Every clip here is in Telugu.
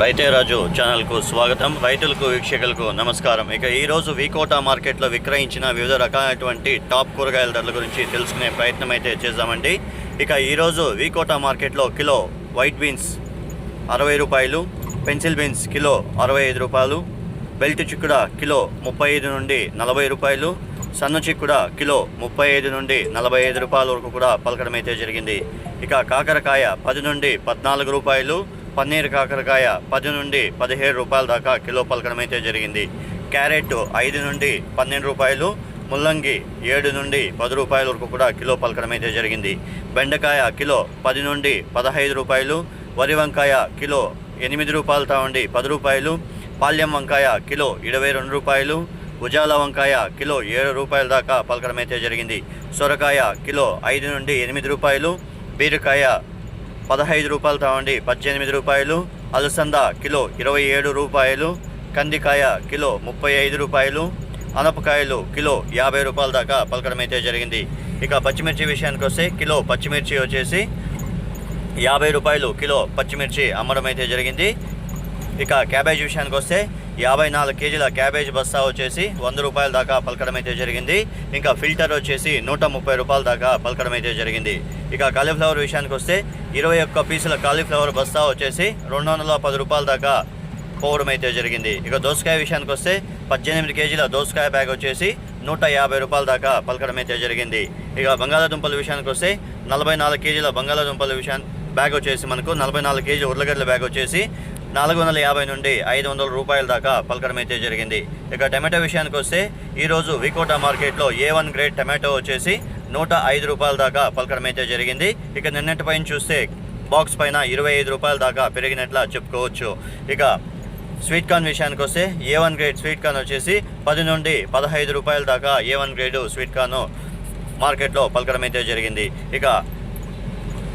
రైతే రాజు ఛానల్కు స్వాగతం. రైతులకు వీక్షకులకు నమస్కారం. ఇక ఈరోజు వీకోటా మార్కెట్లో విక్రయించిన వివిధ రకాలైనటువంటి టాప్ కూరగాయల ధరల గురించి తెలుసుకునే ప్రయత్నం అయితే చేద్దామండి. ఇక ఈరోజు వీకోటా మార్కెట్లో కిలో వైట్ బీన్స్ అరవై రూపాయలు పెన్సిల్ బీన్స్ కిలో అరవై ఐదు రూపాయలు బెల్ట్ చిక్కుడ కిలో ముప్పై ఐదు నుండి నలభై రూపాయలు సన్న చిక్కుడ కిలో ముప్పై ఐదు నుండి నలభై ఐదు రూపాయల వరకు కూడా పలకడం అయితే జరిగింది. ఇక కాకరకాయ పది నుండి పద్నాలుగు రూపాయలు పన్నీర్ కాకరకాయ పది నుండి పదిహేడు రూపాయల దాకా కిలో పలకడం అయితే జరిగింది. క్యారెట్ ఐదు నుండి పన్నెండు రూపాయలు ముల్లంగి ఏడు నుండి పది రూపాయల వరకు కూడా కిలో పలకడం అయితే జరిగింది. బెండకాయ కిలో పది నుండి పదహైదు రూపాయలు వరి వంకాయ కిలో ఎనిమిది రూపాయలతో ఉండి పది రూపాయలు పాల్యం వంకాయ కిలో ఇరవై రెండు రూపాయలు ఉజాల వంకాయ కిలో ఏడు రూపాయల దాకా పలకడం అయితే జరిగింది. సొరకాయ కిలో ఐదు నుండి ఎనిమిది రూపాయలు బీరకాయ పదహైదు రూపాయలు ఉండి పద్దెనిమిది రూపాయలు. అలసంద కిలో ఇరవై ఏడు రూపాయలు. కందికాయ కిలో ముప్పై ఐదు రూపాయలు. అనపకాయలు కిలో యాభై రూపాయల దాకా పలకడం అయితే జరిగింది. ఇక పచ్చిమిర్చి విషయానికి వస్తే కిలో పచ్చిమిర్చి వచ్చేసి యాభై రూపాయలు కిలో పచ్చిమిర్చి అమ్మడం అయితే జరిగింది. ఇక క్యాబేజ్ విషయానికి వస్తే యాభై నాలుగు కేజీల క్యాబేజ్ బస్తా వచ్చేసి వంద రూపాయల దాకా పలకడం అయితే జరిగింది. ఇంకా ఫిల్టర్ వచ్చేసి నూట ముప్పై రూపాయల దాకా పలకడం అయితే జరిగింది. ఇక కాలీఫ్లవర్ విషయానికి వస్తే ఇరవై ఒక్క పీసుల కాలీఫ్లవర్ బస్తా వచ్చేసి రెండు వందల పది రూపాయల దాకా పోవడం అయితే జరిగింది. ఇక దోసకాయ విషయానికి వస్తే పద్దెనిమిది కేజీల దోసకాయ బ్యాగ్ వచ్చేసి నూట యాభై రూపాయల దాకా పలకడం అయితే జరిగింది. ఇక బంగాళాదుంపల విషయానికి వస్తే నలభై నాలుగు కేజీల బంగాళాదుంపల విషయాన్ని బ్యాగ్ వచ్చేసి మనకు నలభై నాలుగు కేజీ ఉర్లగడ్డల బ్యాగ్ వచ్చేసి నాలుగు వందల యాభై నుండి ఐదు వందల రూపాయల దాకా పలకడం అయితే జరిగింది. ఇక టమాటో విషయానికి వస్తే ఈరోజు వికోటా మార్కెట్లో ఏ వన్ గ్రేడ్ టమాటో వచ్చేసి నూట ఐదు రూపాయల దాకా పలకడం అయితే జరిగింది. ఇక నిన్నటి పైన చూస్తే బాక్స్ పైన ఇరవై ఐదు రూపాయల దాకా పెరిగినట్లు చెప్పుకోవచ్చు. ఇక స్వీట్ కార్న్ విషయానికి వస్తే A one grade sweet corn వచ్చేసి పది నుండి పదహైదు రూపాయల దాకా A one grade sweet corn మార్కెట్లో పలకడం అయితే జరిగింది. ఇక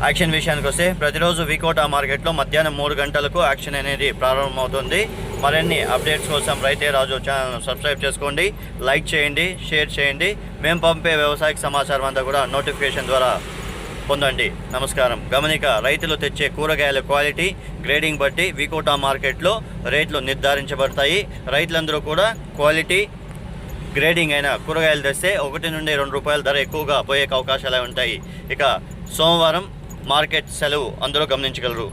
యాక్షన్ విషయానికి వస్తే ప్రతిరోజు వికోటా మార్కెట్లో మధ్యాహ్నం మూడు గంటలకు యాక్షన్ అనేది ప్రారంభమవుతుంది. మరిన్ని అప్డేట్స్ కోసం రైతే రాజు ఛానల్ సబ్స్క్రైబ్ చేసుకోండి లైక్ చేయండి షేర్ చేయండి. మేము పంపే వ్యవసాయక సమాచారం అంతా కూడా నోటిఫికేషన్ ద్వారా పొందండి. నమస్కారం. గమనిక రైతులు తెచ్చే కూరగాయల క్వాలిటీ గ్రేడింగ్ బట్టి వికోటా మార్కెట్లో రేట్లు నిర్ధారించబడతాయి. రైతులందరూ కూడా క్వాలిటీ గ్రేడింగ్ అయిన కూరగాయలు తెస్తే ఒకటి నుండి రెండు రూపాయల ధర ఎక్కువగా పోయే అవకాశాలు ఉంటాయి. ఇక సోమవారం మార్కెట్ సెలవు అందరూ గమనించగలరు.